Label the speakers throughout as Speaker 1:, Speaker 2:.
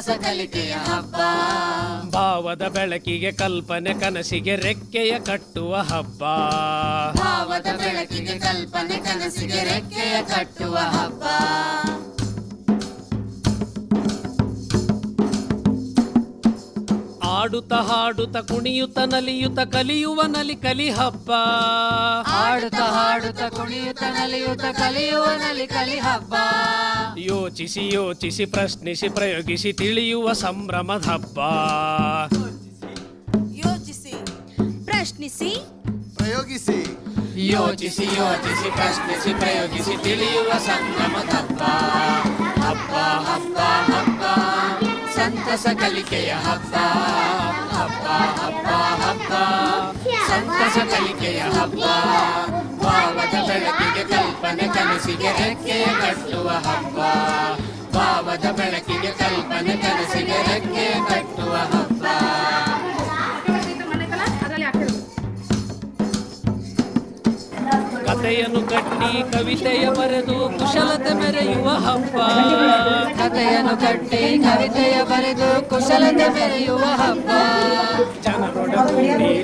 Speaker 1: ಸಂತಸ ಕಲಿಕೆಯ ಹಬ್ಬ.
Speaker 2: ಭಾವದ ಬೆಳಕಿಗೆ ಕಲ್ಪನೆ ಕನಸಿಗೆ ರೆಕ್ಕೆಯ ಕಟ್ಟುವ ಹಬ್ಬ.
Speaker 1: ಭಾವದ ಬೆಳಕಿಗೆ ಕಲ್ಪನೆ ಕನಸಿಗೆ ರೆಕ್ಕೆಯ ಕಟ್ಟುವ ಹಬ್ಬ.
Speaker 2: ಆಡುತ್ತ ಹಾಡುತ್ತ ಕುಣಿಯುತ್ತ ನಲಿಯುತ್ತ ಕಲಿಯುವ ನಲಿ ಕಲಿ ಹಬ್ಬ.
Speaker 1: ಆಡುತ್ತ ಹಾಡುತ್ತ ಕುಣಿಯುತ್ತ ನಲಿಯುತ್ತ ಕಲಿಯುವ ನಲಿ ಕಲಿ ಹಬ್ಬ.
Speaker 2: ಯೋಚಿಸಿ ಯೋಚಿಸಿ ಪ್ರಶ್ನಿಸಿ ಪ್ರಯೋಗಿಸಿ ತಿಳಿಯುವ ಸಂಭ್ರಮದ ಹಬ್ಬ.
Speaker 3: ಯೋಚಿಸಿ. ಪ್ರಶ್ನಿಸಿ.
Speaker 4: ಪ್ರಯೋಗಿಸಿ.
Speaker 1: ಯೋಚಿಸಿ ಯೋಚಿಸಿ ಪ್ರಶ್ನಿಸಿ ಪ್ರಯೋಗಿಸಿ ತಿಳಿಯುವ ಸಂಭ್ರಮದ ಹಬ್ಬ. ಹಬ್ಬ ಹಬ್ಬ ಹಬ್ಬ. ಸಂತಸ ಕಲಿಕೆಯ ಹಬ್ಬ. ಹಬ್ಬ ಹಬ್ಬ ಹಬ್ಬ. ಸಂತಸ ಕಲಿಕೆಯ ಹಬ್ಬ. ಕಲ್ಪನೆ ಕನಸಿಗೆ ರೆಕ್ಕೆ ಕಟ್ಟುವ ಹಬ್ಬ. ಭಾವದ ಬೆಳಕಿಗೆ ಕಲ್ಪನೆ ಕನಸಿಗೆ ರೆಕ್ಕೆ ಕಟ್ಟುವ ಹಬ್ಬ.
Speaker 2: ಕಥೆಯನ್ನು ಕಟ್ಟಿ ಕವಿತೆಯ ಬರೆದು ಕುಶಲತೆ ಮೆರೆಯುವ ಹಬ್ಬ.
Speaker 1: ಕಥೆಯನ್ನು ಕಟ್ಟಿ ಕವಿತೆಯ ಬರೆದು ಕುಶಲತೆ ಮೆರೆಯುವ ಹಬ್ಬ.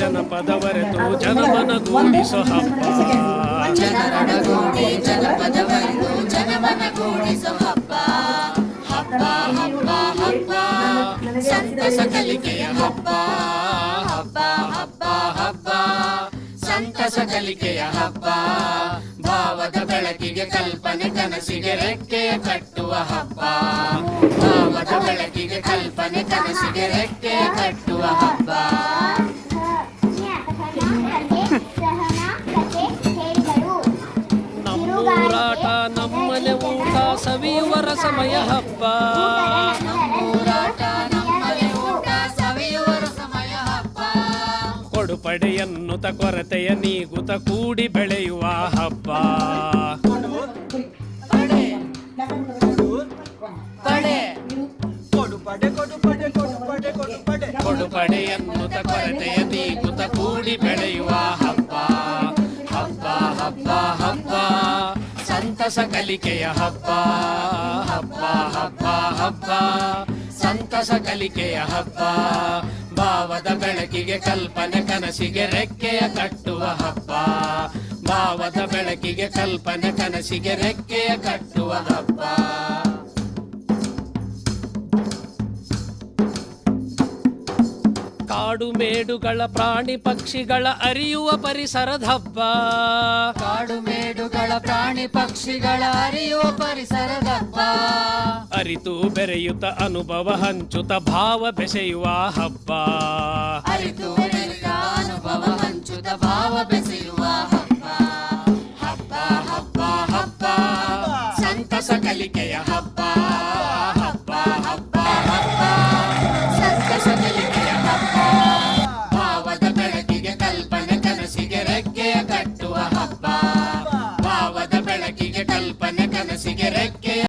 Speaker 2: ಜನಪದ ಬರೆದು ಜನಮನಗೂಡಿಸೋ ಹಬ್ಬ.
Speaker 1: ಜನರೊಡಗೂಡಿ ಜನಪದವನ್ನು ಬರೆದು ಜನಮನಗೂಡಿಸೋ ಹಬ್ಬ ಹಬ್ಬ ಹಬ್ಬ ಹಬ್ಬ ಸಂತಸ ಕಲಿಕೆಯ ಹಬ್ಬ ಹಬ್ಬ ಹಬ್ಬ ಹಬ್ಬ ಸಂತಸ ಕಲಿಕೆಯ ಹಬ್ಬ, ಭಾವದ ಬೆಳಕಿಗೆ ಕಲ್ಪನೆ ಕನಸಿಗೆ ರೆಕ್ಕೆಯ ಕಟ್ಟುವ ಹಬ್ಬ, ಭಾವದ ಬೆಳಕಿಗೆ ಕಲ್ಪನೆ ಕನಸಿಗೆ ರೆಕ್ಕೆಯ ಕಟ್ಟುವ ಹಬ್ಬ.
Speaker 2: ಸಮಯ ಹಬ್ಬ
Speaker 1: ಹೋರಾಟ ನಮ್ಮನೆ ಊಟ ಸವಿಯುವರ ಸಮಯ ಹಬ್ಬ
Speaker 2: ಕೊಡುಪಡೆಯನ್ನುತ ಕೊರತೆಯ ನೀಗುತ ಕೂಡಿ ಬೆಳೆಯುವ ಹಬ್ಬ.
Speaker 1: ಪಡೆ. ಪಡೆ.
Speaker 2: ಕೊಡುಪಡೆ ಎನ್ನುತ್ತ ಕೊರತೆಯ ನೀಗುತ ಕೂಡಿ ಬೆಳೆಯುವ ಹಬ್ಬ. ಹಬ್ಬ ಹಬ್ಬ ಹಬ್ಬ. ಸಂತಸ ಕಲಿಕೆಯ ಹಬ್ಬ. ಹಬ್ಬ ಹಬ್ಬ. ಸಂತಸ ಕಲಿಕೆಯ ಹಬ್ಬ. ಭಾವದ ಬೆಳಕಿಗೆ ಕಲ್ಪನೆ ಕನಸಿಗೆ ರೆಕ್ಕೆಯ ಕಟ್ಟುವ ಹಬ್ಬ. ಭಾವದ ಬೆಳಕಿಗೆ ಕಲ್ಪನೆ ಕನಸಿಗೆ ರೆಕ್ಕೆಯ ಕಟ್ಟುವ ಹಬ್ಬ. ಕಾಡು ಮೇಡುಗಳ ಪ್ರಾಣಿ ಪಕ್ಷಿಗಳ ಅರಿಯುವ ಪರಿಸರದ ಹಬ್ಬ.
Speaker 1: ಕಾಡು ಮೇಡುಗಳ ಪ್ರಾಣಿ ಪಕ್ಷಿಗಳ ಅರಿಯುವ ಪರಿಸರದ ಹಬ್ಬ.
Speaker 2: ಅರಿತು ಬೆರೆಯುತ ಅನುಭವ ಹಂಚುತ ಭಾವ ಬೆಸೆಯುವ ಹಬ್ಬ.
Speaker 1: ಅರಿತು ಬೆರೆಯುತ ಅನುಭವ ಹಂಚುತ ಭಾವ ಬೆಸೆಯುವ